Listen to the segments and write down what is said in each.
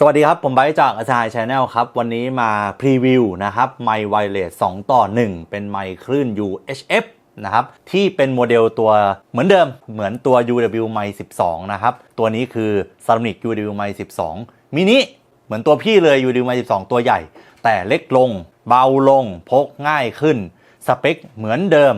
สวัสดีครับ ผมไบจากอาจารย์ชาแนลครับ วันนี้มาพรีวิวนะครับไมค์ไวเลส2ต่อ 1 เป็นไมค์คลื่น UHF นะครับที่เป็นโมเดลตัวเหมือนเดิมเหมือนตัว UW ไมค์12 นะครับ ตัวนี้คือ Sonic UW ไมค์12 มินิเหมือนตัวพี่เลย UW ไมค์12 ตัวใหญ่ แต่เล็กลง เบาลง พกง่ายขึ้น สเปคเหมือนเดิม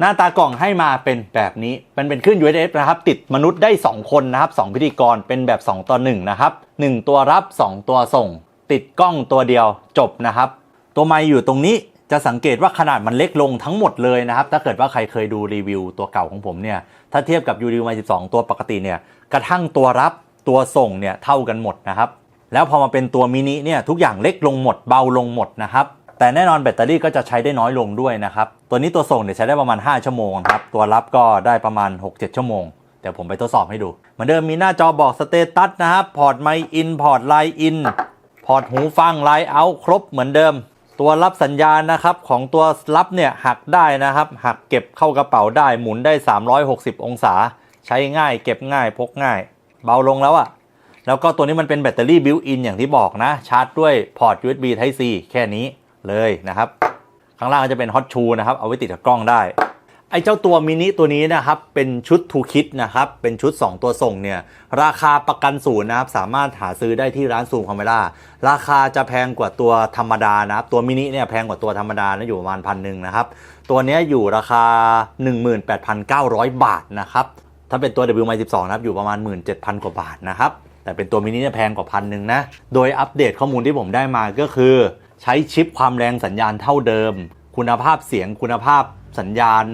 หน้าตากล่องให้มาเป็นแบบนี้เป็นเป็นขึ้น UHF นะครับติดมนุษย์ได้ 2 คนนะครับ 2 พิธีกรเป็นแบบ 2 ต่อ 1 นะครับ 1 ตัวรับ 2 ตัวส่ง ติดกล้องตัวเดียวจบนะครับ ตัวไมค์อยู่ตรงนี้จะสังเกตว่าขนาดมันเล็กลงทั้งหมดเลยนะครับ ถ้าเกิดว่าใครเคยดูรีวิวตัวเก่าของผมเนี่ย ถ้าเทียบกับ u d ไมค์12 ตัวปกติเนี่ยกระทั่งตัวรับตัวส่งเนี่ยเท่ากันหมดนะครับ แล้วพอมาเป็นตัวมินิเนี่ยทุกอย่างเล็กลงหมดเบาลงหมดนะครับ แต่แน่นอนแบตเตอรี่ก็จะใช้ได้น้อยลงด้วยนะครับ ตัวนี้ตัวส่งเนี่ยใช้ได้ประมาณ 5 ชั่วโมงครับ ตัวรับก็ได้ประมาณ 6-7 ชั่วโมง เดี๋ยวผมไปทดสอบให้ดูเหมือนเดิมมีหน้าจอบอกสเตตัสนะครับ พอร์ตไมค์อิน พอร์ตไลน์อิน พอร์ตหูฟังไลน์เอาครบเหมือนเดิม ตัวรับสัญญาณนะครับของตัวรับเนี่ยหักได้นะครับ หักเก็บเข้ากระเป๋าได้หมุนได้ 360 องศา ใช้ง่าย เก็บง่ายพกง่าย เบาลงแล้วอะแล้วก็ตัวนี้มันเป็นแบตเตอรี่บิวอินอย่างที่บอกนะ ชาร์จด้วยพอร์ต USB Type C แค่นี้ เลยนะครับ ข้างล่างก็จะเป็นฮอตชูนะครับ เอาไว้ติดกับกล้องได้ ไอ้เจ้าตัวมินิตัวนี้นะครับ เป็นชุดทูคิดนะครับ เป็นชุด 2 ตัวส่งเนี่ย ราคาประกันศูนย์นะครับ สามารถหาซื้อได้ที่ร้านซูมคาเมล่าราคาจะแพงกว่าตัวธรรมดานะครับ ตัวมินิเนี่ยแพงกว่าตัวธรรมดานะอยู่ประมาณพันหนึ่งนะครับ ตัวนี้อยู่ราคา 18,900 บาทนะครับ ถ้าเป็นตัว W 1 12 นะครับ อยู่ประมาณ 17,000 กว่าบาทนะครับแต่เป็นตัวมินิเนี่ยแพงกว่าพันหนึ่งนะ โดยอัปเดตข้อมูลที่ผมได้มาก็คือ ใช้ชิปความแรงสัญญาณเท่าเดิม คุณภาพเสียงคุณภาพสัญญาณ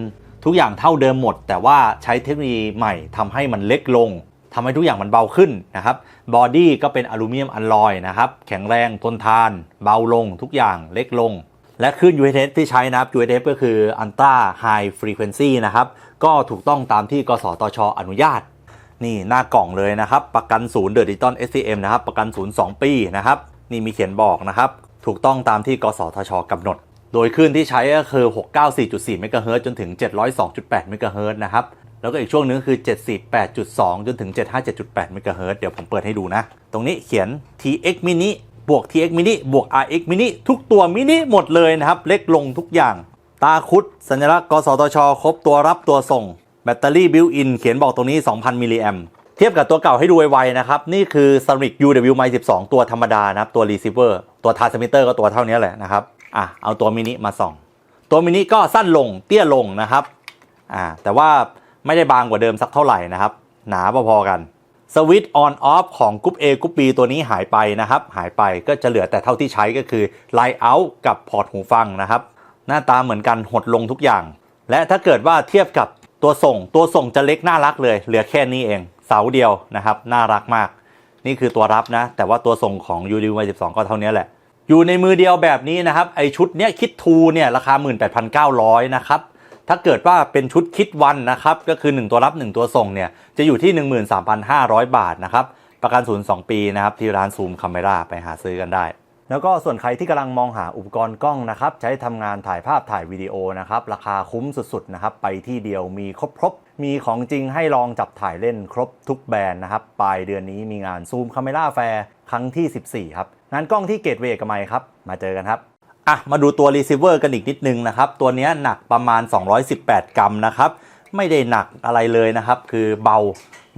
ทุกอย่างเท่าเดิมหมด แต่ว่าใช้เทคโนโลยีใหม่ทำให้มันเล็กลงทำให้ทุกอย่างมันเบาขึ้นนะครับบอดี้ก็เป็นอลูมิเนียมอลลอยนะครับแข็งแรงทนทาน เบาลง ทุกอย่างเล็กลง และคลื่น UHF ที่ใช้นะครับ UHF ก็คือ Ultra High Frequency นะครับก็ถูกต้องตามที่กสทชอนุญาตนี่หน้ากล่องเลยนะครับ ประกันศูนย์เดอะดิจิตอล SCM นะครับ ประกันศูนย์2ปีนะครับ นี่มีเขียนบอกนะครับ ถูกต้องตามที่กสทชกำหนด โดยคลื่นที่ใช้ก็คือ 694.4 เมกะเฮิรตจนถึง 702.8 เมกะเฮิรตนะครับ แล้วก็อีกช่วงนึงคือ 748.2 จนถึง 757.8 เมกะเฮิรตเดี๋ยวผมเปิดให้ดูนะ ตรงนี้เขียน TX mini บวก TX mini บวก RX mini ทุกตัวมินิหมดเลยนะครับ เล็กลงทุกอย่าง ตาคุด สัญลักษณ์กสทช ครบตัวรับตัวส่ง แบตเตอรี่บิวอินเขียนบอกตรงนี้ 2,000 มิลลิแอม เทียบกับตัวเก่าให้ดูไวๆนะครับ นี่คือ Sonic UW m i 12 ตัวธรรมดานะครับ ตัว receiver ตัว transmitter ก็ตัวเท่านี้แหละนะครับอะเอาตัวมินิมาส่อง ตัวมินิก็สั้นลงเตี้ยลงนะครับอ่าแต่ว่าไม่ได้บางกว่าเดิมสักเท่าไหร่นะครับ หนาพอๆกันสวิตช์ออนออฟของกรุ๊ป A กรุ๊ป B ตัวนี้หายไปนะครับ หายไปก็จะเหลือแต่เท่าที่ใช้ก็คือไลน์เอาท์กับพอร์ตหูฟังนะครับ หน้าตาเหมือนกันหดลงทุกอย่าง และถ้าเกิดว่าเทียบกับตัวส่งตัวส่งจะเล็กน่ารักเลย เหลือแค่นี้เอง เสาเดียวนะครับน่ารักมาก นี่คือตัวรับนะ แต่ว่าตัวส่งของ u d 1 12 ก็เท่านี้แหละ อยู่ในมือเดียวแบบนี้นะครับ ไอชุดเนี้ยคิดทูเนี่ยราคา 18,900 นะครับ ถ้าเกิดว่าเป็นชุดคิดวันนะครับ ก็คือ 1 ตัวรับ 1 ตัวส่งเนี่ยจะอยู่ที่ 13,500 บาทนะครับ ประกันศูนย์2ปีนะครับที่ร้านซูมคาเมราไปหาซื้อกันได้ แล้วก็ส่วนใครที่กำลังมองหาอุปกรณ์กล้องนะครับใช้ทำงานถ่ายภาพถ่ายวิดีโอนะครับราคาคุ้มสุดๆนะครับไปที่เดียวมีครบครบมีของจริงให้ลองจับถ่ายเล่นครบทุกแบรนด์นะครับปลายเดือนนี้มีงานซูมคาเมราแฟร์ครั้งที่ 14 ครับ งานกล้องที่เกตเวย์กับไมค์ครับ มาเจอกันครับอะมาดูตัวรีเซิเวอร์กันอีกนิดนึงนะครับ ตัวนี้หนักประมาณ 218 กรัมนะครับ ไม่ได้หนักอะไรเลยนะครับ คือเบา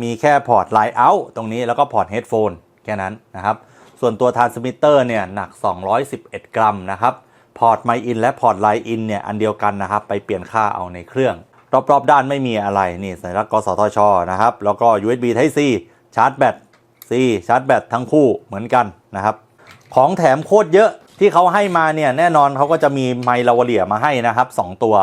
มีแค่พอร์ตไลน์เอาท์ตรงนี้แล้วก็พอร์ตเฮดโฟนแค่นั้นนะครับ ส่วนตัวทรานสมิเตอร์เนี่ยหนัก 211 กรัมนะครับ พอร์ตไมอินและพอร์ตไลอินเนี่ยอันเดียวกันนะครับ ไปเปลี่ยนค่าเอาในเครื่อง รอบๆ ด้านไม่มีอะไรนี่สัญลักษณ์กสทชนะครับ แล้วก็ USB Type C ชาร์จแบต C ชาร์จแบตทั้งคู่เหมือนกันนะครับ ของแถมโคตรเยอะที่เขาให้มาเนี่ยแน่นอนเขาก็จะมีไมค์ลาวเลียมาให้นะครับ 2 ตัว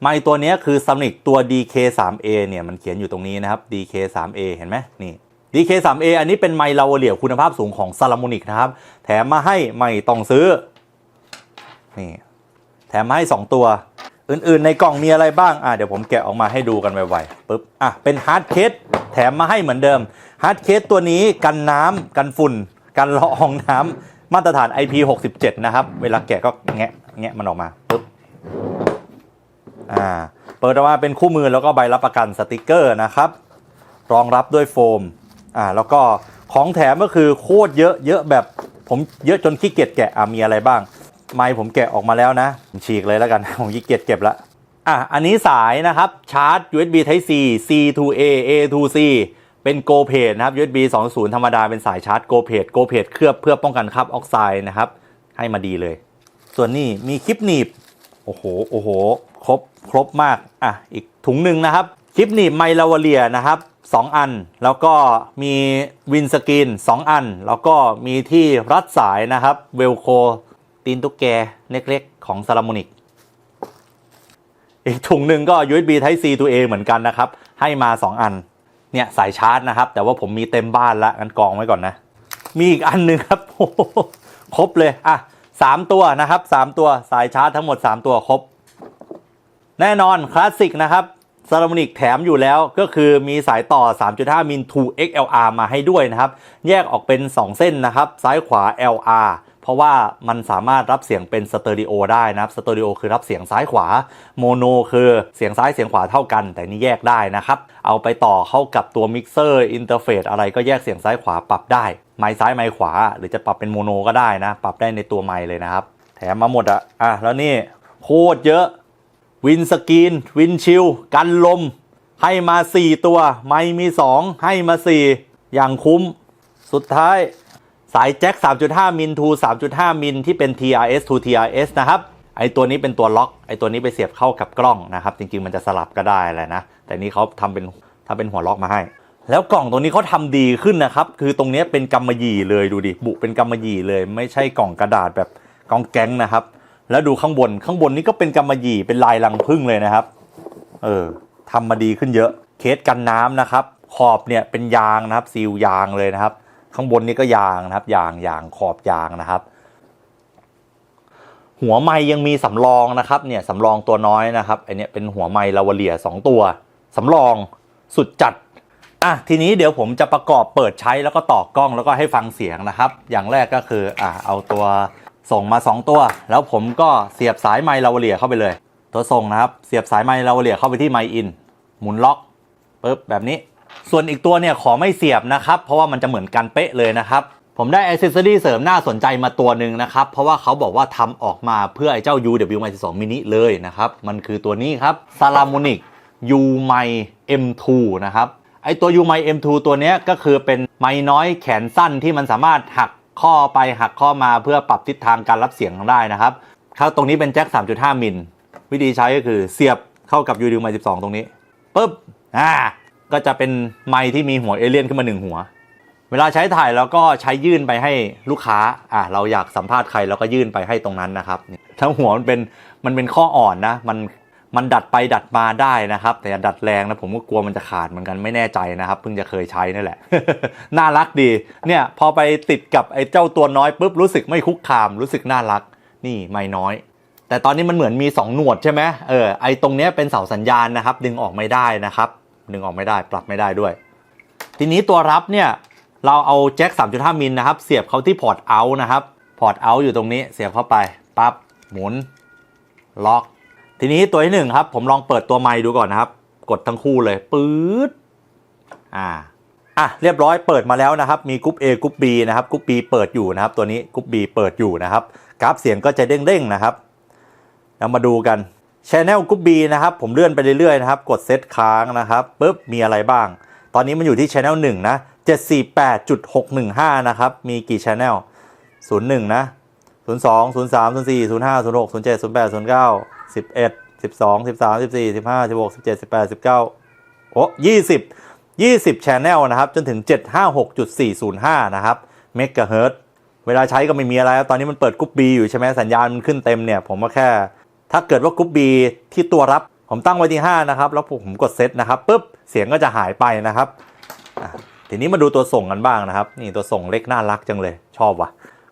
ไมค์ตัวนี้คือ Sonic ตัว DK3A เนี่ยมันเขียนอยู่ตรงนี้นะครับ DK3A เห็นไหมนี่ DK3A อันนี้เป็นไมค์ลาวเลียคุณภาพสูงของ s a l a m o n i c นะครับ แถมมาให้ไม่ต้องซื้อ นี่ แถมมาให้ 2 ตัว อื่นๆ ในกล่องมีอะไรบ้าง อะเดี๋ยวผมแกะออกมาให้ดูกันไวๆปึ๊บ อะ เป็นฮาร์ดเคสแถมมาให้เหมือนเดิม ฮาร์ดเคสตัวนี้กันน้ำกันฝุ่น กันละอองน้ำมาตรฐาน IP67 นะครับ เวลาแกะก็แงะแงะมันออกมาปึ๊บ อ่า เปิดออกมาเป็นคู่มือแล้วก็ใบรับประกันสติกเกอร์นะครับ รองรับด้วยโฟม อ่าแล้วก็ของแถมก็คือโคตรเยอะเยอะแบบผมเยอะจนขี้เกียจแกะอะมีอะไรบ้าง ไมค์ผมแกะออกมาแล้วนะผมฉีกเลยแล้วกัน ผมขี้เกียจเก็บละอะอันนี้สายนะครับชาร์จ USB Type C C to A A to C เป็น Go p a d นะครับ USB 2.0 ธรรมดาเป็นสายชาร์จ Go p a d Go p a d เคลือบเพื่อป้องกันคราบออกไซด์นะครับ ให้มาดีเลย ส่วนนี้มีคลิปหนีบ โอ้โหโอ้โห ครบครบมาก อะ อีกถุงหนึ่งนะครับ คลิปหนีบไมลาวเลียนะครับ 2 อัน แล้วก็มีวินสกรีน2 อัน แล้วก็มีที่รัดสายนะครับเวลโคตีนตุ๊กแกเล็กๆ ของซา l าม o นิกอีกถุงหนึ่งก็ USB Type C to A เองเหมือนกันนะครับ ให้มา 2 อัน เนี่ยสายชาร์จนะครับ แต่ว่าผมมีเต็มบ้านละงั้นกองไว้ก่อนนะ มีอีกอันหนึ่งครับโอ้ครบเลยอะสามตัวนะครับสามตัวสายชาร์จทั้งหมด 3 ตัวครบ แน่นอนคลาสสิกนะครับ ซา l าม o นิกแถมอยู่แล้วก็คือมีสายต่อ 3.5 มิล 2 XLR มาให้ด้วยนะครับ แยกออกเป็น 2 เส้นนะครับ ซ้ายขวา LR เพราะว่ามันสามารถรับเสียงเป็นสเตอริโอได้นะครับ สเตอริโอคือรับเสียงซ้ายขวา โมโนคือเสียงซ้ายเสียงขวาเท่ากัน แต่นี่แยกได้นะครับ เอาไปต่อเข้ากับตัวมิกเซอร์อินเทอร์เฟซอะไรก็แยกเสียงซ้ายขวาปรับได้ ไมค์ซ้ายไมค์ขวา หรือจะปรับเป็นโมโนก็ได้นะ ปรับได้ในตัวไมค์เลยนะครับ แถมมาหมดอะอะแล้วนี่โคตรเยอะ วินสกรีน วินชิลกันลม ให้มา 4 ตัว ไม่มี 2 ให้มา 4 อย่างคุ้ม สุดท้าย สายแจ็ค 3.5 มิล to 3.5 มิลที่เป็น TRS to TRS นะครับ ไอตัวนี้เป็นตัวล็อก ไอตัวนี้ไปเสียบเข้ากับกล้องนะครับ จริง ๆ มันจะสลับก็ได้แหละนะ แต่นี้เขาทำเป็นทำเป็นหัวล็อกมาให้ แล้วกล่องตัวนี้เขาทำดีขึ้นนะครับ คือตรงนี้เป็นกำมะหยี่เลยดูดิ บุเป็นกำมะหยี่เลย ไม่ใช่กล่องกระดาษแบบกล่องแก๊งนะครับ แล้วดูข้างบนข้างบนนี้ก็เป็นกำมะหยี่เป็นลายรังผึ้งเลยนะครับ เออทำมาดีขึ้นเยอะ เคสกันน้ำนะครับ ขอบเนี่ยเป็นยางนะครับ ซีลยางเลยนะครับ ข้างบนนี่ก็ยางนะครับ ยางยางขอบยางนะครับ หัวไม้ยังมีสำรองนะครับเนี่ยสำรองตัวน้อยนะครับอเนี้ยเป็นหัวไม้ลาวเลีย2ตัวสำรองสุดจัดอะทีนี้เดี๋ยวผมจะประกอบเปิดใช้แล้วก็ต่อกล้องแล้วก็ให้ฟังเสียงนะครับ อย่างแรกก็คืออะเอาตัว ส่งมา 2 ตัว แล้วผมก็เสียบสายไมค์ลาวเลียเข้าไปเลย ตัวส่งนะครับ เสียบสายไมค์ลาวเลียเข้าไปที่ไมค์อิน หมุนล็อกปึ๊บแบบนี้ ส่วนอีกตัวเนี่ยขอไม่เสียบนะครับ เพราะว่ามันจะเหมือนกันเป๊ะเลยนะครับ ผมได้อ c เซอรี่เสริมน่าสนใจมาตัวหนึ่งนะครับ เพราะว่าเขาบอกว่าทำออกมาเพื่อไอ้เจ้า UW m 12 mini เลยนะครับ มันคือตัวนี้ครับ s a l a m o n i c U m i M2 นะครับไอตัว U m i M2 ตัวเนี้ยก็คือเป็นไม้น้อยแขนสั้นที่มันสามารถหัก ข้อไปหักข้อมาเพื่อปรับทิศทางการรับเสียงได้นะครับครับตรงนี้เป็นแจ็ค 3.5 มิล วิธีใช้ก็คือเสียบเข้ากับ UW m 12 ตรงนี้ปุ๊บอ่าก็จะเป็นไม้ที่มีหัวเอเลี่ยนขึ้นมาหนึ่งหัว เวลาใช้ถ่ายเราก็ใช้ยื่นไปให้ลูกค้าอ่าเราอยากสัมภาษณ์ใครเราก็ยื่นไปให้ตรงนั้นนะครับถ้าหัวมันเป็นมันเป็นข้ออ่อนนะมัน มันดัดไปดัดมาได้นะครับ แต่ดัดแรงนะผมก็กลัวมันจะขาดเหมือนกันไม่แน่ใจนะครับเพิ่งจะเคยใช้นี่แหละ น่ารักดีเนี่ยพอไปติดกับไอ้เจ้าตัวน้อยปุ๊บรู้สึกไม่คุกคามรู้สึกน่ารัก นี่ไม่น้อย แต่ตอนนี้มันเหมือนมี 2 หนวดใช่ไหมเออไอตรงเนี้ยเป็นเสาสัญญาณนะครับ ดึงออกไม่ได้นะครับดึงออกไม่ได้ปรับไม่ได้ด้วย ทีนี้ตัวรับเนี่ยเราเอาแจ็ค 3.5 มิลนะครับ เสียบเข้าที่พอร์ตเอาท์นะครับ พอร์ตเอาท์อยู่ตรงนี้เสียบเข้าไปปั๊บหมุน ล็อก ทีนี้ตัวที่หนึ่งครับ ผมลองเปิดตัวไมค์ดูก่อนนะครับ กดทั้งคู่เลยปื๊ดอ่าอะเรียบร้อยเปิดมาแล้วนะครับ มีกรุ๊ป A กรุ๊ป B นะครับกรุ๊ป B เปิดอยู่นะครับ ตัวนี้กรุ๊ป B เปิดอยู่นะครับ กราฟเสียงก็จะเด้งๆนะครับเรามาดูกันช anel กรุ๊ป B นะครับ ผมเลื่อนไปเรื่อยๆนะครับ กดเซตค้างนะครับปุ๊บมีอะไรบ้าง ตอนนี้มันอยู่ที่ channel 1นะ748.615 นะครับ มีกี่ channel 01 นะ 02 03 04 05 06 07 08 09 11 12 13 14 15 16 17 18 19โอ้20 20 channel นะครับ จนถึง756.405นะครับเมกะเฮิร์ตเวลาใช้ก็ไม่มีอะไรครับตอนนี้มันเปิดกรุ๊ป B อยู่ใช่ไหมสัญญาณมันขึ้นเต็มเนี่ย ผมก็แค่ ถ้าเกิดว่ากรุ๊ป B ที่ตัวรับผมตั้งไว้ที่ 5 นะครับ แล้วผมกดเซตนะครับปุ๊บเสียงก็จะหายไปนะครับทีนี้มาดูตัวส่งกันบ้างนะครับ นี่ตัวส่งเล็กน่ารักจังเลยชอบว่ะ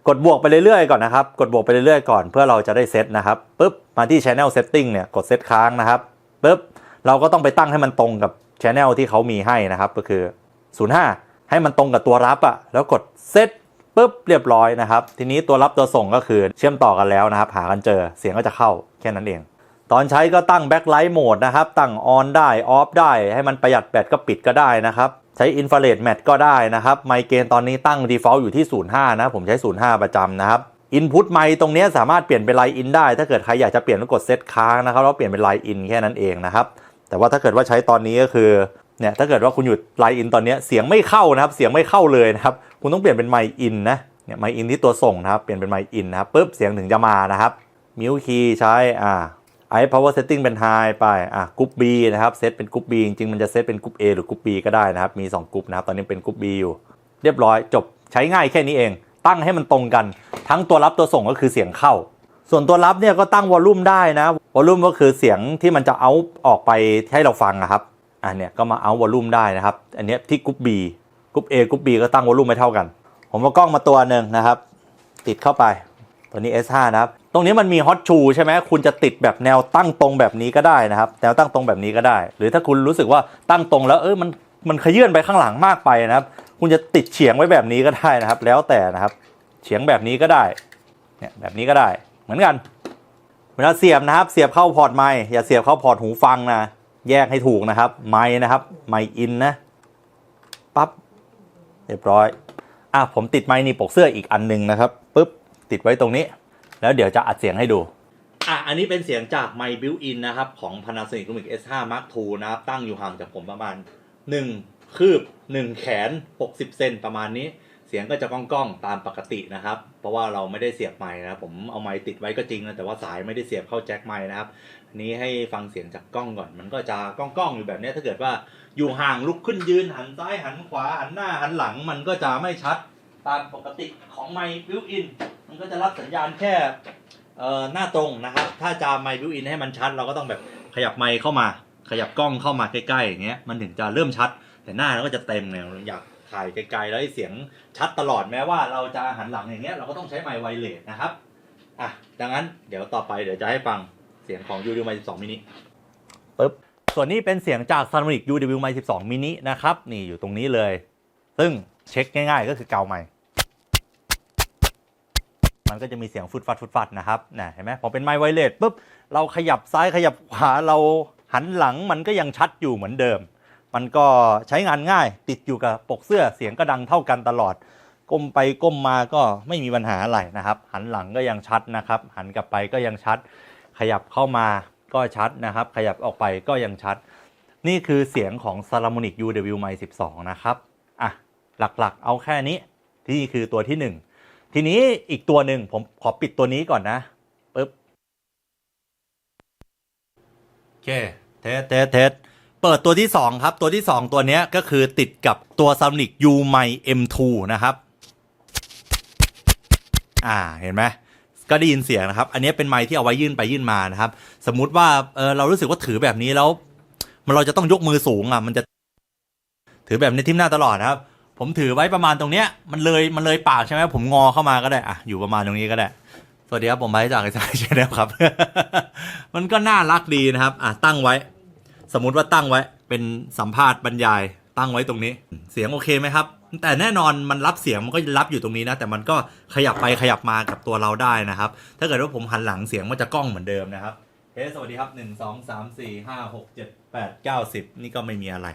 กดบวกไปเรื่อยๆก่อนนะครับ กดบวกไปเรื่อยๆก่อนเพื่อเราจะได้เซตนะครับปุ๊บมาที่ Channel Setting เนี่ยกดเซตค้างนะครับปุ๊บเราก็ต้องไปตั้งให้มันตรงกับ Channel ที่เขามีให้นะครับ ก็คือ 05 ให้มันตรงกับตัวรับอะ่ะแล้วกดเซตปุ๊บเรียบร้อยนะครับ ทีนี้ตัวรับตัวส่งก็คือเชื่อมต่อกันแล้วนะครับ หากันเจอเสียงก็จะเข้าแค่นั้นเอง ตอนใช้ก็ตั้งแบ็คไลท์โหมดนะครับ ตั้งออนได้ออฟได้ ให้มันประหยัดแบตก็ปิดก็ได้นะครับ ใช้อินฟราเรดแมทก็ได้นะครับไมเกนตอนนี้ตั้ง default อยู่ที่ 05 นะ ผมใช้ 05 ประจำนะครับอินพุตไมตรงนี้สามารถเปลี่ยนเป็นไลน์อินได้ ถ้าเกิดใครอยากจะเปลี่ยนก็กดเซตค้างนะครับแล้วเปลี่ยนเป็นไลน์อินแค่นั้นเองนะครับแต่ว่าถ้าเกิดว่าใช้ตอนนี้ก็คือเนี่ยถ้าเกิดว่าคุณหยุดไลน์อินตอนนี้เสียงไม่เข้านะครับเสียงไม่เข้าเลยนะครับคุณต้องเปลี่ยนเป็นไมอินนะเนี่ยไมอินที่ตัวส่งนะครับเปลี่ยนเป็นไมอินนะครับปุ๊บเสียงถึงจะมานะครับมิวคีใช้อ่า ไอ power setting เป็น high ไป อะกรุ๊ป B นะครับ เซตเป็นกรุ๊ป B จริงๆ มันจะเซตเป็นกรุ๊ป A หรือกรุ๊ป B ก็ได้นะครับ มี 2กรุ๊ปนะครับ ตอนนี้เป็นกรุ๊ป B อยู่ เรียบร้อยจบ ใช้ง่ายแค่นี้เอง ตั้งให้มันตรงกัน ทั้งตัวรับตัวส่งก็คือเสียงเข้า ส่วนตัวรับเนี่ยก็ตั้งวอลลุ่มได้นะ วอลลุ่มก็คือเสียงที่มันจะเอาออกไปให้เราฟังนะครับอะเนี่ยก็มาเอาวอลลุ่มได้นะครับ อันเนี้ยที่กรุ๊ป B กรุ๊ป A กรุ๊ป B ก็ตั้งวอลลุ่มไม่เท่ากัน ผมเอากล้องมาตัวหนึ่งนะครับ ติดเข้าไป ตัวนี้ S5 นะครับ ตรงนี้มันมีฮอตชูใช่ไหมคุณจะติดแบบแนวตั้งตรงแบบนี้ก็ได้นะครับ แนวตั้งตรงแบบนี้ก็ได้ หรือถ้าคุณรู้สึกว่าตั้งตรงแล้วเออมันมันขยื่นไปข้างหลังมากไปนะครับ คุณจะติดเฉียงไว้แบบนี้ก็ได้นะครับ แล้วแต่นะครับ เฉียงแบบนี้ก็ได้ เนี่ยแบบนี้ก็ได้ เหมือนกัน เวลาเสียบนะครับ เสียบเข้าพอร์ตไมค์อย่าเสียบเข้าพอร์ตหูฟังนะ แยกให้ถูกนะครับ ไมค์นะครับ ไมค์อินนะ ปั๊บ เรียบร้อย อะผมติดไมค์นี่ปกเสื้ออีกอันหนึ่งนะครับปุ๊บ ติดไว้ตรงนี้ แล้วเดี๋ยวจะอัดเสียงให้ดูอะอันนี้เป็นเสียงจากไมค์บิวอินนะครับ ของ Panasonic Lumix S5 Mark II นะครับ ตั้งอยู่ห่างจากผมประมาณ 1 คืบ 1 แขน 60 เซนประมาณนี้ เสียงก็จะก้องๆ ตามปกตินะครับ เพราะว่าเราไม่ได้เสียบไมค์นะผมเอาไมค์ติดไว้ก็จริงนะแต่ว่าสายไม่ได้เสียบเข้าแจ็คไมค์นะครับนี้ให้ฟังเสียงจากกล้องก่อน มันก็จะก้องๆอยู่แบบนี้ถ้าเกิดว่าอยู่ห่างลุกขึ้นยืนหันซ้ายหันขวาหันหน้าหันหลังมันก็จะไม่ชัด ตามปกติของไมค์บิวอินมันก็จะรับสัญญาณแค่เอ่อหน้าตรงนะครับ ถ้าจะไมค์บิวอินให้มันชัด เราก็ต้องแบบขยับไมค์เข้ามา ขยับกล้องเข้ามาใกล้ๆอย่างเงี้ยมันถึงจะเริ่มชัด แต่หน้าเราก็จะเต็มเลยอยากถ่ายไกลๆแล้วให้เสียงชัดตลอดแม้ว่าเราจะหันหลังอย่างเงี้ยเราก็ต้องใช้ไมค์ไวเลสนะครับอะดังนั้นเดี๋ยวต่อไปเดี๋ยวจะให้ฟังเสียงของ UWM 12 mini ปึ๊บส่วนนี้เป็นเสียงจาก Sonic UWM 12 mini นะครับ นี่อยู่ตรงนี้เลย ซึ่งเช็คง่ายๆก็คือเกาไมค์ มันก็จะมีเสียงฟุดฟัดฟุดฟัดนะครับนะเห็นไหมพอเป็นไมค์ไวเลสปุ๊บเราขยับซ้ายขยับขวาเราหันหลังมันก็ยังชัดอยู่เหมือนเดิม มันก็ใช้งานง่ายติดอยู่กับปกเสื้อเสียงก็ดังเท่ากันตลอด ก้มไปก้มมาก็ไม่มีปัญหาอะไรนะครับ หันหลังก็ยังชัดนะครับ หันกลับไปก็ยังชัด ขยับเข้ามาก็ชัดนะครับ ขยับออกไปก็ยังชัด นี่คือเสียงของ s a l a m o n i c UW m i 12 นะครับอะหลักๆ เอาแค่นี้ที่คือตัวที่ 1 ทีนี้อีกตัวหนึ่งผมขอปิดตัวนี้ก่อนนะปึ๊บโอเคเทสเทสเทสเปิดตัวที่ 2 ครับ ตัวที่ 2 ตัวเนี้ยก็คือติดกับตัว s a l a m o n i c U Mic M2 นะครับ อ่าเห็นไหมก็ได้ยินเสียงนะครับ อันนี้เป็นไมค์ที่เอาไว้ยื่นไปยื่นมานะครับ สมมุติว่าเออเรารู้สึกว่าถือแบบนี้แล้ว มันเราจะต้องยกมือสูงอะ มันจะ ถือแบบในทิมหน้าตลอดนะครับ ผมถือไว้ประมาณตรงเนี้ยมันเลยมันเลยปากใช่ไหมผมงอเข้ามาก็ได้อะอยู่ประมาณตรงนี้ก็ได้ สวัสดีครับผมไพจากไอซ์ไซชแนลครับ มันก็น่ารักดีนะครับ อะตั้งไว้ สมมุติว่าตั้งไว้เป็นสัมภาษณ์บรรยายตั้งไว้ตรงนี้ เสียงโอเคไหมครับ แต่แน่นอนมันรับเสียงมันก็รับอยู่ตรงนี้นะ แต่มันก็ขยับไปขยับมากับตัวเราได้นะครับ ถ้าเกิดว่าผมหันหลังเสียงมันจะกล้องเหมือนเดิมนะครับเฮ้สวัสดีครับ1 2 3 4 5 6 7 8 9 10นี่ก็ไม่มีอะไร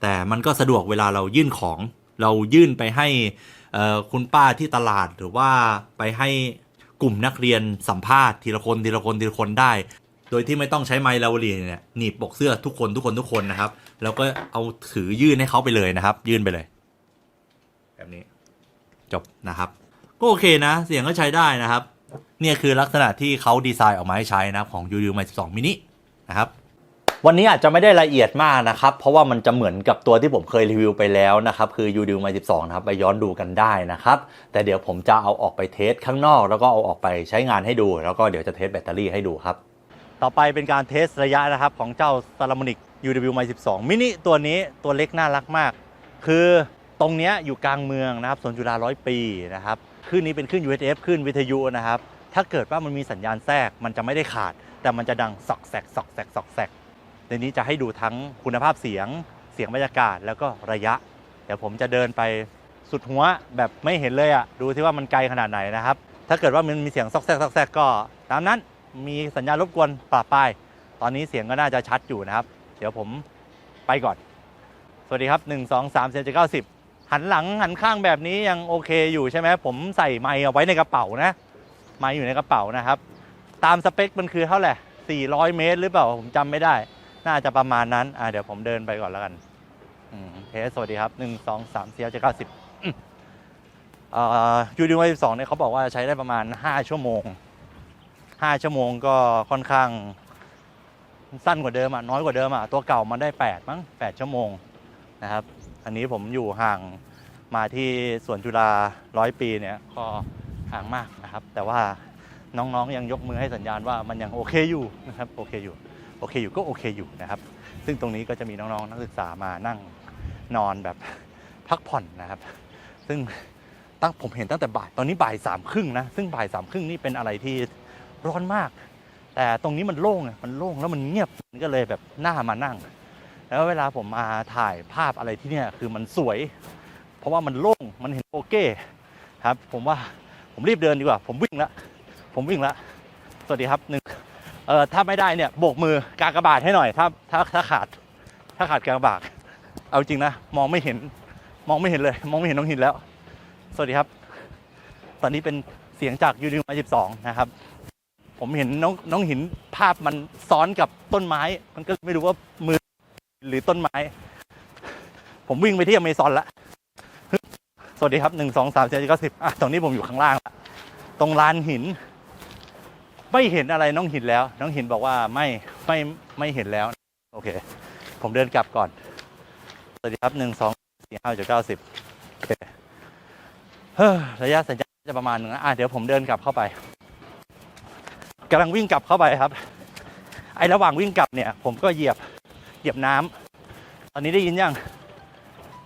แต่มันก็สะดวกเวลาเรายื่นของ เรายื่นไปให้คุณป้าที่ตลาดหรือว่าไปให้กลุ่มนักเรียนสัมภาษณ์ทีละคนทีละคนทีละคนได้ โดยที่ไม่ต้องใช้ไมค์ลาวเรียเนี่ยหนีบปกเสื้อทุกคนทุกคนทุกคนนะครับ แล้วก็เอาถือยื่นให้เขาไปเลยนะครับ ยื่นไปเลย แบบนี้ จบนะครับ ก็โอเคนะ เสียงก็ใช้ได้นะครับ เนี่ยคือลักษณะที่เขาดีไซน์ออกมาให้ใช้นะของ u u m 12 mini นะครับ วันนี้อาจจะไม่ได้ละเอียดมากนะครับ เพราะว่ามันจะเหมือนกับตัวที่ผมเคยรีวิวไปแล้วนะครับ คือ u d u m 12นะครับ ไปย้อนดูกันได้นะครับ แต่เดี๋ยวผมจะเอาออกไปเทสข้างนอก แล้วก็เอาออกไปใช้งานให้ดู แล้วก็เดี๋ยวจะเทสแบตเตอรี่ให้ดูครับ ต่อไปเป็นการเทสระยะนะครับของเจ้า s a l a m o n i c UW 12 mini ตัวนี้ตัวเล็กน่ารักมาก คือตรงเนี้ยอยู่กลางเมืองนะครับสวนจุฬาร้อยปีนะครับคลื่นนี้เป็นคลื่น UHF คลื่นวิทยุนะครับ ถ้าเกิดว่ามันมีสัญญาณแทรกมันจะไม่ได้ขาด แต่มันจะดังสอกแสกสอกแสกสอกแสก ในนี้จะให้ดูทั้งคุณภาพเสียง เสียงบรรยากาศแล้วก็ระยะ เดี๋ยวผมจะเดินไปสุดหัวแบบไม่เห็นเลยอะ่ะดูที่ว่ามันไกลขนาดไหนนะครับ ถ้าเกิดว่ามันมีเสียงซอกแซกซอกแซกก็ตามนั้นมีสัญญาณรบกวนปรับไปตอนนี้เสียงก็น่าจะชัดอยู่นะครับ เดี๋ยวผมไปก่อน สวัสดีครับหนึ่งสองสามสี่เก้าสิบหันหลังหันข้างแบบนี้ยังโอเคอยู่ใช่ไหมผมใส่ไมค์เอาไว้ในกระเป๋านะไมค์อยู่ในกระเป๋านะครับ ตามสเปคมันคือเท่าไหร่400 เมตร หรือเปล่าผมจำไม่ได้ น่าจะประมาณนั้น อ่าเดี๋ยวผมเดินไปก่อนแล้วกันอืมโอเคสวัสดีครับ1 2 3 4 7 9 10อืมอ่ายูดีวัน12เนี่ยเขาบอกว่าใช้ได้ประมาณ5ชั่วโมง5ชั่วโมงก็ค่อนข้างสั้นกว่าเดิมอะน้อยกว่าเดิมอะตัวเก่ามันได้8มั้ง8ชั่วโมงนะครับ อันนี้ผมอยู่ห่างมาที่สวนจุฬาร้อยปีเนี่ยก็ห่างมากนะครับ แต่ว่าน้องๆยังยกมือให้สัญญาณว่ามันยังโอเคอยู่นะครับโอเคอยู่ โอเคอยู่ก็โอเคอยู่นะครับ ซึ่งตรงนี้ก็จะมีน้องๆนักศึกษามานั่งนอนแบบพักผ่อนนะครับ ซึ่งตั้งผมเห็นตั้งแต่บ่ายตอนนี้บ่ายสามครึ่งนะซึ่งบ่ายสามครึ่งนี่เป็นอะไรที่ร้อนมาก แต่ตรงนี้มันโล่งมันโล่งแล้วมันเงียบมันก็เลยแบบน่ามานั่ง แล้วเวลาผมมาถ่ายภาพอะไรที่เนี่ยคือมันสวย เพราะว่ามันโล่งมันเห็นโอเคครับ ผมว่าผมรีบเดินดีกว่า ผมวิ่งละผมวิ่งละสวัสดีครับหนึ่ง เออถ้าไม่ได้เนี่ยโบกมือกากบาทให้หน่อยถ้าถ้าถ้าขาด ถ้าขาดกากบาทเอาจริงนะมองไม่เห็นมองไม่เห็นเลย มองไม่เห็นน้องหินแล้ว สวัสดีครับ ตอนนี้เป็นเสียงจากยูนิวสิบสองนะครับ ผมเห็นน้องน้องหินภาพมันซ้อนกับต้นไม้ มันก็ไม่รู้ว่ามือหรือต้นไม้ ผมวิ่งไปที่อเมซอนละสวัสดีครับหนึ่งสองสามสี่เก้าสิบอะตรงนี้ผมอยู่ข้างล่างละตรงลานหิน ไม่เห็นอะไรน้องหินแล้ว น้องหินบอกว่าไม่ไม่ไม่เห็นแล้ว โอเค ผมเดินกลับก่อน สวัสดีครับหนึ่งสองสี่ห้าเจุดเก้าสิบโอเคเฮ้อระยะสัญญาจะประมาณนึงนะอะเดี๋ยวผมเดินกลับเข้าไปกำลังวิ่งกลับเข้าไปครับ ไอ้ระหว่างวิ่งกลับเนี่ย ผมก็เหยียบเหยียบน้ำตอนนี้ได้ยินยัง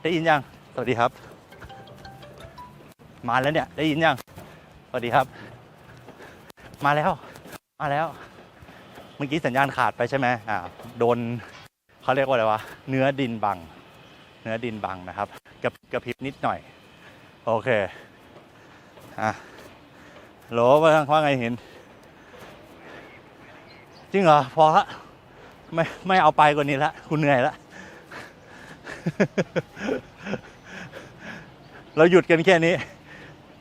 ได้ยินยัง สวัสดีครับ มาแล้วเนี่ย ได้ยินยัง สวัสดีครับ มาแล้ว มาแล้ว เมื่อกี้สัญญาณขาดไปใช่ไหมอ่าโดนเขาเรียกว่าอะไรวะ เนื้อดินบัง เนื้อดินบังนะครับกระกระพริบนิดหน่อย โอเค อะโหลว่าว่าไงเห็น จริงเหรอ พอละ ไม่ไม่เอาไปกว่านี้ละคุณเหนื่อยละ เราหยุดกันแค่นี้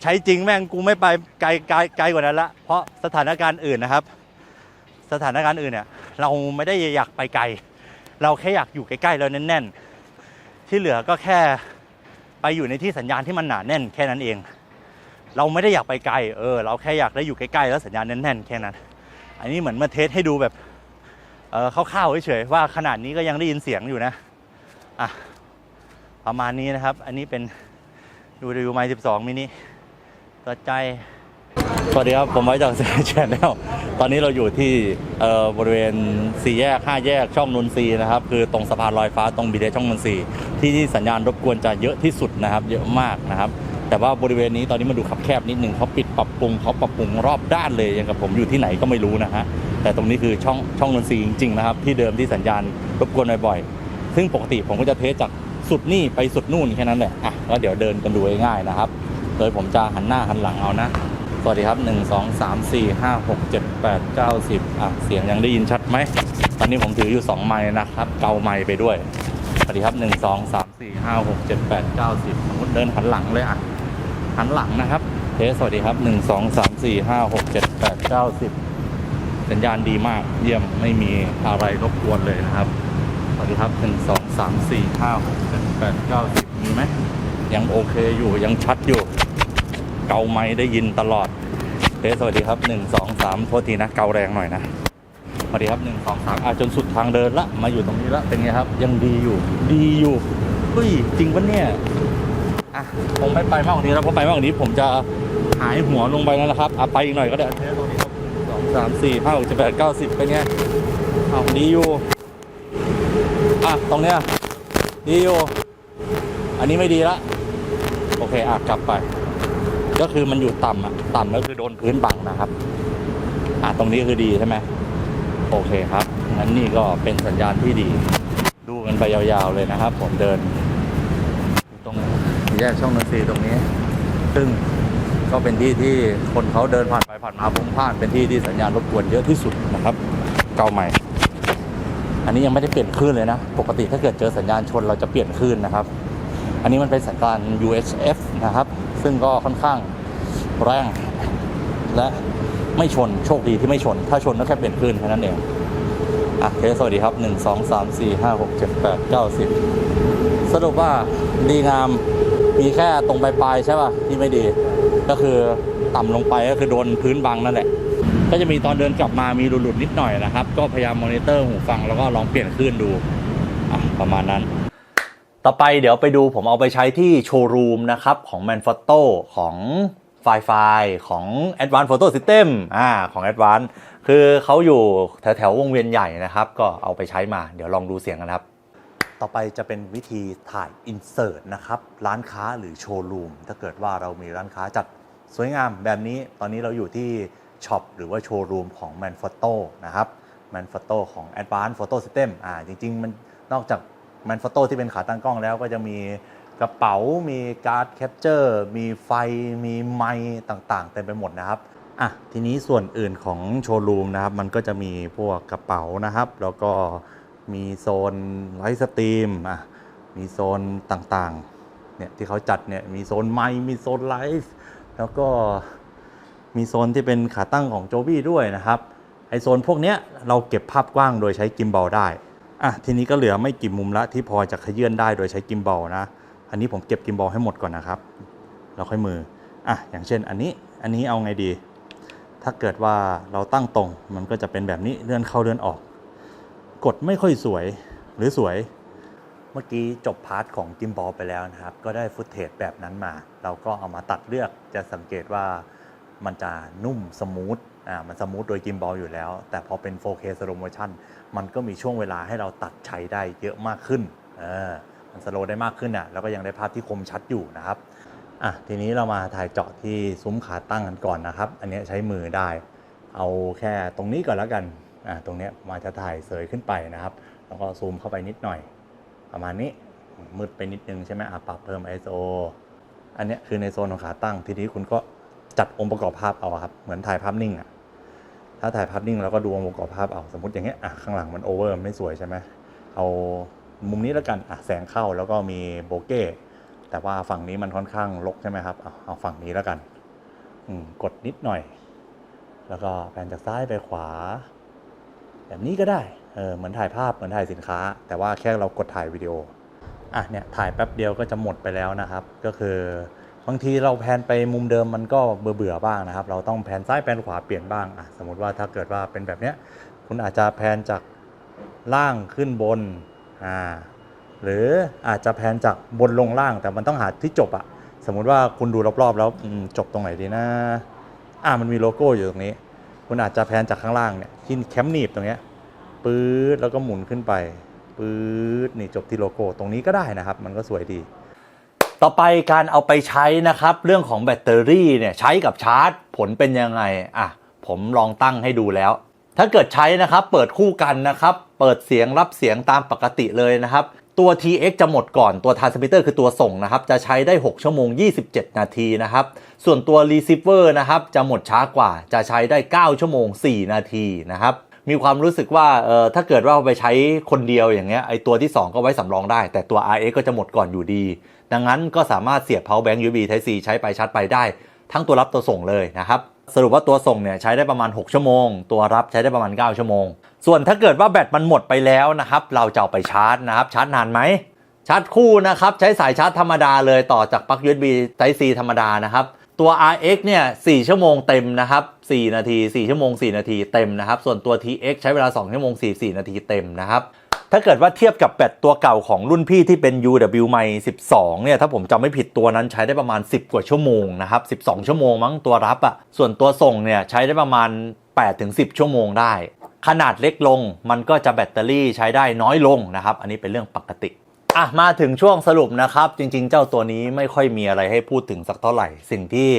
ช้จริงแม่งกูไม่ไปไกลไกลไกลกว่านั้นละเพราะสถานการณ์อื่นนะครับ สถานการณ์อื่นเนี่ยเราไม่ได้อยากไปไกล เราแค่อยากอยู่ใกล้ๆแล้วแน่นๆ ที่เหลือก็แค่ไปอยู่ในที่สัญญาณที่มันหนาแน่นแค่นั้นเอง เราไม่ได้อยากไปไกลเออเราแค่อยากได้อยู่ใกล้ๆแล้วสัญญาณแน่นๆแค่นั้น อันนี้เหมือนมาเทสให้ดูแบบเออคร่าวๆเฉยๆว่าขนาดนี้ก็ยังได้ยินเสียงอยู่นะอะประมาณนี้นะครับ อันนี้เป็นดูดูไมสิบสองมินิ เปิดใจ สวัสดีครับ ผมไว้จากเซนแชนแนลตอนนี้เราอยู่ที่บริเวณสี่แยกห้าแยกช่องนนทรีนะครับ คือตรงสะพานลอยฟ้าตรงบีเดช่องนนทรีที่ที่สัญญาณรบกวนจะเยอะที่สุดนะครับ เยอะมากนะครับ แต่ว่าบริเวณนี้ตอนนี้มันดูขับแคบนิดหนึ่งเขาปิดปรับปรุงเขาปรับปรุงรอบด้านเลยอย่างกับผมอยู่ที่ไหนก็ไม่รู้นะฮะแต่ตรงนี้คือช่องช่องนนทรีจริงๆนะครับที่เดิมที่สัญญาณรบกวนบ่อยๆซึ่งปกติผมก็จะเทสจากสุดนี่ไปสุดนู่นแค่นั้นแหละอะแล้วเดี๋ยวเดินกันดูง่ายๆนะครับ โดยผมจะหันหน้าหันหลังเอานะ สวัสดีครับ 1 2 3 4 5 6 7 8 9 10อะเสียงยังได้ยินชัดไหม ตอนนี้ผมถืออยู่ 2 ไม้นะครับ เกาไม้ไปด้วย สวัสดีครับ 1 2 3 4 5 6 7 8 9 10สมมติเดินหันหลังเลยอะ หันหลังนะครับเทสสวัสดีครับ 1 2 3 4 5 6 7 8 9 10 สัญญาณดีมาก เยี่ยม ไม่มีอะไรรบกวนเลยนะครับ สวัสดีครับ 1 2 3 4 5 6 7 8 9 10 มีไหม ยังโอเคอยู่ยังชัดอยู่ เกาไม้ได้ยินตลอดเฮ้สวัสดีครับ1 2 3โทษทีนะเกาแรงหน่อยนะสวัสดีครับ1 2 3อะจนสุดทางเดินละมาอยู่ตรงนี้ละเป็นไงครับ ยังดีอยู่ดีอยู่เฮ้ยจริงปะเนี่ยอะผมไม่ไปมากกว่านี้แล้วเพราะไปมากกว่านี้ผมจะหายหัวลงไปแล้วนะครับอะไปอีกหน่อยก็ได้เทสตรงนี้ครับสองสามสี่ห้าหกเจ็ดแปดเก้าสิบเป็นไงอ้าดีอยู่อะตรงเนี้ยดีอยู่อันนี้ไม่ดีละ อเคอะกลับไป ก็คือมันอยู่ต่ำอะ ต่ำก็คือโดนพื้นบังนะครับ อะตรงนี้คือดีใช่ไหมโอเคครับงั้นนี่ก็เป็นสัญญาณที่ดี ดูกันไปยาวๆเลยนะครับ ผมเดิน ตรงแยกช่องนนทรีตรงนี้ ซึ่งก็เป็นที่ที่คนเขาเดินผ่านไปผ่านมาพุ่งผ่านเป็นที่ที่สัญญาณรบกวนเยอะที่สุดนะครับ เก่าใหม่ อันนี้ยังไม่ได้เปลี่ยนคลื่นเลยนะ ปกติถ้าเกิดเจอสัญญาณชนเราจะเปลี่ยนคลื่นนะครับ อันนี้มันเป็นสัญญาณ UHF นะครับ ซึ่งก็ค่อนข้างแรงและไม่ชนโชคดีที่ไม่ชน ถ้าชนก็แค่เปลี่ยนคลื่นแค่นั้นเองอะเคสสวัสดีครับ 1 2 3 4 5 6 7 8 9 10 สรุปว่าดีงามมีแค่ตรงปลายๆใช่ป่ะ ที่ไม่ดี ก็คือต่ำลงไปก็คือโดนพื้นบังนั่นแหละ ก็จะมีตอนเดินกลับมามีหลุดๆนิดหน่อยนะครับ ก็พยายามมอนิเตอร์หูฟังแล้วก็ลองเปลี่ยนคลื่นดู อะ ประมาณนั้น ต่อไปเดี๋ยวไปดูผมเอาไปใช้ที่โชว์รูมนะครับของ Manfrotto ของไฟไฟของ Advanced Photo System อ่าของ Advanced คือเขาอยู่แถวแถวๆวงเวียนใหญ่นะครับ ก็เอาไปใช้มาเดี๋ยวลองดูเสียงกันครับ ต่อไปจะเป็นวิธีถ่าย Insert นะครับ ร้านค้าหรือโชว์รูมถ้าเกิดว่าเรามีร้านค้าจัดสวยงามแบบนี้ตอนนี้เราอยู่ที่ช็อปหรือว่าโชว์รูมของ Manfrotto นะครับ Manfrotto ของ Advanced Photo System อ่าจริง ๆ มันนอกจาก Manfrotto ที่เป็นขาตั้งกล้องแล้วก็จะมีกระเป๋า มีการ์ดแคปเจอร์ มีไฟ มีไมค์ต่างๆ เต็มไปหมดนะครับ อะ ทีนี้ส่วนอื่นของโชว์รูมนะครับ มันก็จะมีพวกกระเป๋านะครับ แล้วก็มีโซนไลฟ์สตรีม อะ มีโซนต่างๆ เนี่ยที่เขาจัดเนี่ย มีโซนไมค์มีโซนไลฟ์ แล้วก็มีโซนที่เป็นขาตั้งของโจบี้ด้วยนะครับ ไอโซนพวกเนี้ยเราเก็บภาพกว้างโดยใช้กิมบอลได้ อะทีนี้ก็เหลือไม่กี่มุมละที่พอจะขยื่นได้โดยใช้กิมบอลนะ อันนี้ผมเก็บกิมบอลให้หมดก่อนนะครับแล้วค่อยมืออะอย่างเช่นอันนี้อันนี้เอาไงดี ถ้าเกิดว่าเราตั้งตรงมันก็จะเป็นแบบนี้เลื่อนเข้าเลื่อนออก กดไม่ค่อยสวยหรือสวย เมื่อกี้จบพาร์ทของกิมบอลไปแล้วนะครับ ก็ได้ฟุตเทจแบบนั้นมา เราก็เอามาตัดเลือกจะสังเกตว่ามันจะนุ่มสมูท มันสมูทโดยกิมบอลอยู่แล้ว แต่พอเป็น 4K slow motion มันก็มีช่วงเวลาให้เราตัดใช้ได้เยอะมากขึ้นเออมันสโลว์ได้มากขึ้นอะแล้วก็ยังได้ภาพที่คมชัดอยู่นะครับอะทีนี้เรามาถ่ายเจาะที่ซุ้มขาตั้งกันก่อนนะครับ อันนี้ใช้มือได้ เอาแค่ตรงนี้ก่อนแล้วกันอะตรงนี้มาจะถ่ายเสยขึ้นไปนะครับ แล้วก็ซูมเข้าไปนิดหน่อย ประมาณนี้มืดไปนิดนึงใช่ไหมอะปรับเพิ่ม ISO อันนี้คือในโซนของขาตั้งทีนี้คุณก็จัดองค์ประกอบภาพเอาครับ เหมือนถ่ายภาพนิ่งอะ ถ้าถ่ายภาพนิ่งเราก็ดูองค์ประกอบภาพเอาสมมติอย่างเงี้ยอะข้างหลังมันโอเวอร์ไม่สวยใช่ไหมเอามุมนี้แล้วกันอะแสงเข้าแล้วก็มีโบเก้แต่ว่าฝั่งนี้มันค่อนข้างรกใช่ไหมครับเอาเอาฝั่งนี้แล้วกันอืมกดนิดหน่อย แล้วก็แผนจากซ้ายไปขวา แบบนี้ก็ได้เออเหมือนถ่ายภาพเหมือนถ่ายสินค้า แต่ว่าแค่เรากดถ่ายวิดีโออะเนี่ยถ่ายแป๊บเดียวก็จะหมดไปแล้วนะครับ ก็คือ บางทีเราแพนไปมุมเดิมมันก็เบื่อเบื่อๆบ้างนะครับ เราต้องแพนซ้ายแพนขวาเปลี่ยนบ้างอะสมมติว่าถ้าเกิดว่าเป็นแบบเนี้ยคุณอาจจะแพนจากล่างขึ้นบนอ่าหรืออาจจะแพนจากบนลงล่างแต่มันต้องหาที่จบอะสมมุติว่าคุณดูรอบๆ แล้วจบตรงไหนดีนะอ่ามันมีโลโก้อยู่ตรงนี้ คุณอาจจะแพนจากข้างล่างเนี่ยที่แคมป์หนีบตรงเนี้ยปื๊ดแล้วก็หมุนขึ้นไปปื๊ดนี่จบที่โลโก้ตรงนี้ก็ได้นะครับ มันก็สวยดี ต่อไปการเอาไปใช้นะครับ เรื่องของแบตเตอรี่เนี่ยใช้กับชาร์จ ผลเป็นยังไงอะผมลองตั้งให้ดูแล้ว ถ้าเกิดใช้นะครับเปิดคู่กันนะครับ เปิดเสียงรับเสียงตามปกติเลยนะครับ ตัว TX จะหมดก่อนตัว transmitter คือตัวส่งนะครับ จะใช้ได้ 6 ชั่วโมง 27 นาทีนะครับ ส่วนตัว receiver นะครับ จะหมดช้ากว่าจะใช้ได้ 9 ชั่วโมง 4 นาทีนะครับมีความรู้สึกว่าเออถ้าเกิดว่าเอาไปใช้คนเดียวอย่างเงี้ยไอตัวที่ 2 ก็ไว้สำรองได้ แต่ตัว RX ก็จะหมดก่อนอยู่ดี ดังนั้นก็สามารถเสียบ power bank USB Type C ใช้ไปชาร์จไปได้ ทั้งตัวรับตัวส่งเลยนะครับสรุปว่าตัวส่งเนี่ยใช้ได้ประมาณ 6 ชั่วโมง ตัวรับใช้ได้ประมาณ 9 ชั่วโมง ส่วนถ้าเกิดว่าแบตมันหมดไปแล้วนะครับ เราจะเอาไปชาร์จนะครับ ชาร์จนานไหม ชาร์จคู่นะครับ ใช้สายชาร์จธรรมดาเลยต่อจากปลั๊ก USB Type C ธรรมดานะครับ ตัว RX เนี่ย 4 ชั่วโมงเต็มนะครับ 4 นาที 4 ชั่วโมง 4 นาทีเต็มนะครับ ส่วนตัว TX ใช้เวลา 2 ชั่วโมง 44 นาทีเต็มนะครับ ถ้าเกิดว่าเทียบกับแบตตัวเก่าของรุ่นพี่ที่เป็น UW ไม12 เนี่ย ถ้าผมจำไม่ผิดตัวนั้นใช้ได้ประมาณ 10 กว่าชั่วโมงนะครับ 12 ชั่วโมงมั้งตัวรับอะ่ะ ส่วนตัวส่งเนี่ยใช้ได้ประมาณ 8-10 ชั่วโมงได้ ขนาดเล็กลงมันก็จะแบตเตอรี่ใช้ได้น้อยลงนะครับ อันนี้เป็นเรื่องปกติอะมาถึงช่วงสรุปนะครับ จริง ๆ เจ้าตัวนี้ไม่ค่อยมีอะไรให้พูดถึงสักเท่าไหร่ สิ่งที่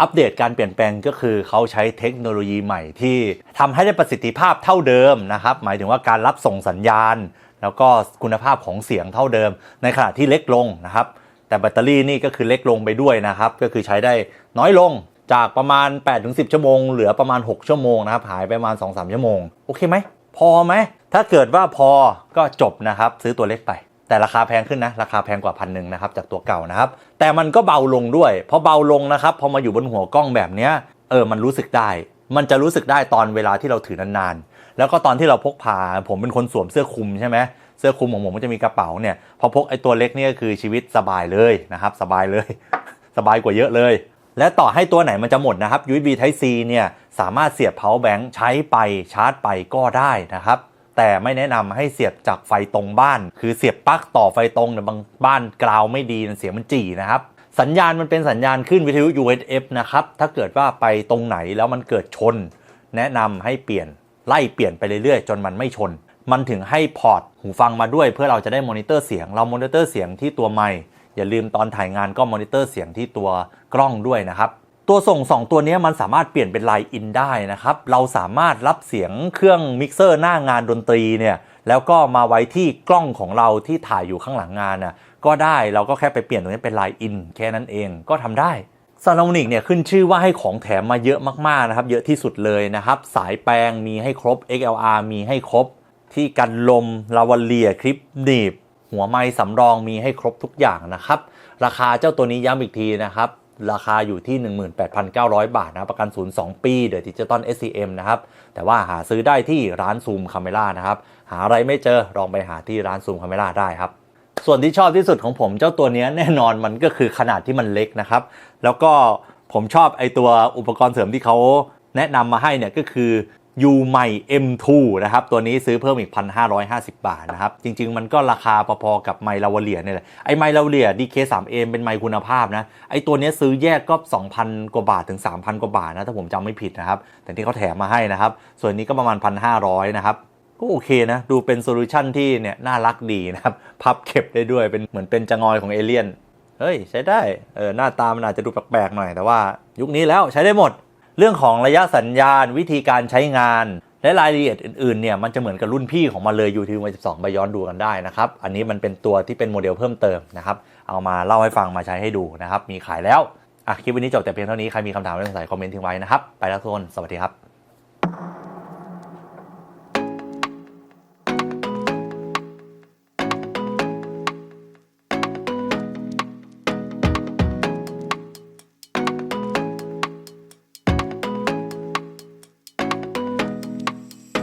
อัปเดตการเปลี่ยนแปลงก็คือเขาใช้เทคโนโลยีใหม่ที่ทำให้ได้ประสิทธิภาพเท่าเดิมนะครับ หมายถึงว่าการรับส่งสัญญาณ แล้วก็คุณภาพของเสียงเท่าเดิม ในขณะที่เล็กลงนะครับ แต่แบตเตอรี่นี่ก็คือเล็กลงไปด้วยนะครับ ก็คือใช้ได้น้อยลงจากประมาณ 8-10 ชั่วโมง เหลือประมาณ 6 ชั่วโมงนะครับ หายไปประมาณ 2-3 ชั่วโมง โอเคไหม พอไหม ถ้าเกิดว่าพอก็จบนะครับ ซื้อตัวเล็กไป แต่ราคาแพงขึ้นนะ ราคาแพงกว่าพันหนึ่งนะครับจากตัวเก่านะครับ แต่มันก็เบาลงด้วยพอเบาลงนะครับพอมาอยู่บนหัวกล้องแบบเนี้ยเออมันรู้สึกได้ มันจะรู้สึกได้ตอนเวลาที่เราถือนานๆ แล้วก็ตอนที่เราพกพาผมเป็นคนสวมเสื้อคลุมใช่ไหมเสื้อคลุมของผมมันจะมีกระเป๋าเนี่ยพอพกไอ้ตัวเล็กนี่ยคือชีวิตสบายเลยนะครับ สบายเลย สบายกว่าเยอะเลย และต่อให้ตัวไหนมันจะหมดนะครับ USB Type C เนี่ยสามารถเสียบ power bank ใช้ไปชาร์จไปก็ได้นะครับ แต่ไม่แนะนำให้เสียบจากไฟตรงบ้าน คือเสียบปลั๊กต่อไฟตรงเนี่ยบางบ้านกราวไม่ดีเสียงมันจี่นะครับสัญญาณมันเป็นสัญญาณขึ้นวิทยุ UHF นะครับ ถ้าเกิดว่าไปตรงไหนแล้วมันเกิดชน แนะนำให้เปลี่ยนไล่เปลี่ยนไปเรื่อยๆ จนมันไม่ชน มันถึงให้พอร์ตหูฟังมาด้วย เพื่อเราจะได้มอนิเตอร์เสียง เรามอนิเตอร์เสียงที่ตัวไมค์อย่าลืมตอนถ่ายงานก็มอนิเตอร์เสียงที่ตัวกล้องด้วยนะครับ ตัวส่ง 2 ตัวนี้มันสามารถเปลี่ยนเป็นไลน์อินได้นะครับ เราสามารถรับเสียงเครื่องมิกเซอร์หน้างานดนตรีเนี่ยแล้วก็มาไว้ที่กล้องของเราที่ถ่ายอยู่ข้างหลังงานน่ะก็ได้เราก็แค่ไปเปลี่ยนตรงนี้เป็นไลน์อินแค่นั้นเองก็ทำได้ซา n ม m นิกเนี่ยขึ้นชื่อว่าให้ของแถมมาเยอะมากๆนะครับ เยอะที่สุดเลยนะครับ สายแปลงมีให้ครบ XLR มีให้ครบ ที่กันลมลาวาเลียคลิปหนีบ หัวไม้สำรองมีให้ครบทุกอย่างนะครับ ราคาเจ้าตัวนี้ย้ำอีกทีนะครับ ราคาอยู่ที่ 18,900 บาทนะประกันศูนย์2ปีเด e ดิจิตอล SCM นะครับ แต่ว่าหาซื้อได้ที่ร้านซูมคาเมล่านะครับ หาอะไรไม่เจอลองไปหาที่ร้านซูมคาเมล่าได้ครับ ส่วนที่ชอบที่สุดของผมเจ้าตัวเนี้ยแน่นอนมันก็คือขนาดที่มันเล็กนะครับ แล้วก็ผมชอบไอตัวอุปกรณ์เสริมที่เขาแนะนำมาให้เนี่ยก็คือ U ใหม่ M2 นะครับ ตัวนี้ซื้อเพิ่มอีก 1,550 บาทนะครับ จริง ๆ มันก็ราคาพอๆกับไมลาวเลียเนี่ยแหละ ไอไมลาวเลีย DK3A เป็นไมค์คุณภาพนะ ไอตัวนี้ซื้อแยกก็ 2,000 กว่าบาทถึง 3,000 กว่าบาทนะ ถ้าผมจำไม่ผิดนะครับ แต่ที่เขาแถมมาให้นะครับ ส่วนนี้ก็ประมาณ 1,500 นะครับก็โอเคนะ ดูเป็นโซลูชันที่เนี่ยน่ารักดีนะครับ พับเก็บได้ด้วยเป็นเหมือนเป็นจงอยของเอเลี่ยนเฮ้ย ใช้ได้เออหน้าตามันอาจจะดูแปลกๆหน่อยแต่ว่า ยุคนี้แล้วใช้ได้หมด เรื่องของระยะสัญญาณวิธีการใช้งาน และรายละเอียดอื่นๆเนี่ยมันจะเหมือนกับรุ่นพี่ของมันเลย YouTube 12 ไปย้อนดูกันได้นะครับ อันนี้มันเป็นตัวที่เป็นโมเดลเพิ่มเติมนะครับ เอามาเล่าให้ฟังมาใช้ให้ดูนะครับ มีขายแล้วอะคลิปวันนี้จบแต่เพียงเท่านี้ ใครมีคำถามเรื่องสงสัยคอมเมนต์ทิ้งไว้นะครับ ไปแล้วทุกคน สวัสดีครับ